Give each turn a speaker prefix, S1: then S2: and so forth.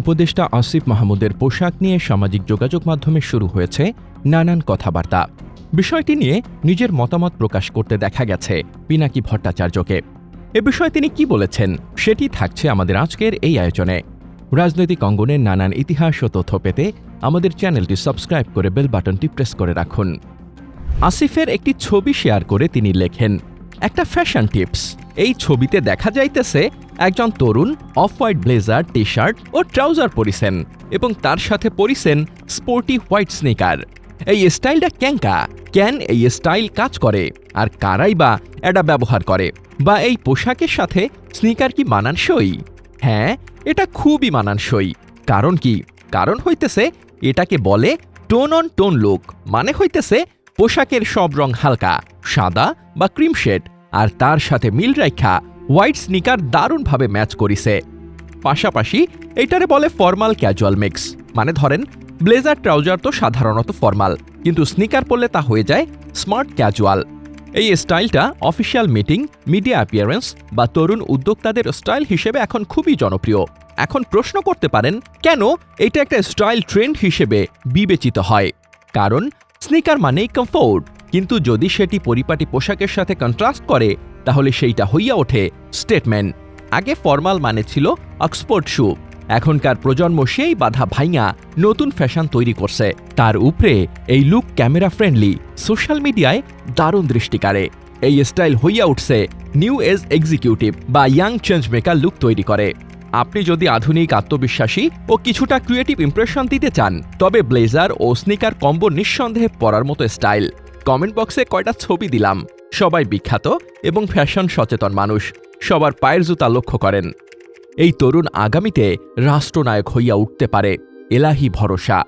S1: উপদেষ্টা আসিফ মাহমুদের পোশাক নিয়ে সামাজিক যোগাযোগ মাধ্যমে শুরু হয়েছে নানান কথাবার্তা। বিষয়টি নিয়ে নিজের মতামত প্রকাশ করতে দেখা গেছে পিনাকি ভট্টাচার্যকে। এ বিষয়ে তিনি কি বলেছেন সেটি থাকছে আমাদের আজকের এই আয়োজনে। রাজনৈতিক অঙ্গনের নানান ইতিহাস ও তথ্য পেতে আমাদের চ্যানেলটি সাবস্ক্রাইব করে বেল বাটনটি প্রেস করে রাখুন। আসিফের একটি ছবি শেয়ার করে তিনি লেখেন, একটা ফ্যাশন টিপস। এই ছবিতে দেখা যাইতেছে একজন তরুণ off white blazer T shirt ও ট্রাউজার পরিছেন এবং তার সাথে পরিছেন স্পোর্টি হোয়াইট স্নিকার। এই স্টাইলটা ক্যাঙ্কা ক্যান এই স্টাইল কাজ করে আর কারাই বা এটা ব্যবহার করে বা এই পোশাকের সাথে স্নিকার কি মানানসই? হ্যাঁ এটা খুবই মানানসই। কারণ কি? কারণ হইতেছে এটাকে বলে টোন অন টোন লুক মানে হইতেছে পোশাকের সব রং হালকা, সাদা বা ক্রিম শেড আর তার সাথে মিল রাখা হোয়াইট স্নিকার দারুণভাবে ম্যাচ করিছে। পাশাপাশি এইটারে বলে ফর্মাল ক্যাজুয়াল মিক্স। মানে ধরেন, ব্লেজার ট্রাউজার তো সাধারণত ফর্মাল, কিন্তু স্নিকার পরলে তা হয়ে যায় স্মার্ট ক্যাজুয়াল। এই স্টাইলটা অফিসিয়াল মিটিং, মিডিয়া অ্যাপিয়ারেন্স বা তরুণ উদ্যোক্তাদের স্টাইল হিসেবে এখন খুবই জনপ্রিয়। এখন প্রশ্ন করতে পারেন, কেন এটা একটা স্টাইল ট্রেন্ড হিসেবে বিবেচিত হয়? কারণ, স্নিকার মানেই কমফোর্ট, কিন্তু যদি সেটি পরিপাটি পোশাকের সাথে কন্ট্রাস্ট করে তাহলে সেইটা হইয়া ওঠে স্টেটমেন্ট। আগে ফর্মাল মানে ছিল অক্সফোর্ড শু। এখনকার প্রজন্ম সেই বাধা ভাইঙা নতুন ফ্যাশন তৈরি করছে। তার উপরে এই লুক ক্যামেরা ফ্রেন্ডলি, সোশ্যাল মিডিয়ায় দারুণ দৃষ্টিকারে এই স্টাইল হইয়া উঠছে নিউ এজ এক্সিকিউটিভ বা ইয়াং চেঞ্জ মেকার লুক তৈরি করে। আপনি যদি আধুনিক আত্মবিশ্বাসী ও কিছুটা ক্রিয়েটিভ ইমপ্রেশন দিতে চান, তবে ব্লেজার ও স্নিকার কম্বো নিঃসন্দেহে পরার মতো স্টাইল। কমেন্ট বক্সে কয়টা ছবি দিলাম। সবাই বিখ্যাত এবং ফ্যাশন সচেতন মানুষ। সবার পায়ের জুতা লক্ষ্য করেন। এই তরুণ আগামীতে রাষ্ট্রনায়ক হইয়া উঠতে পারে। এলাহি ভরসা।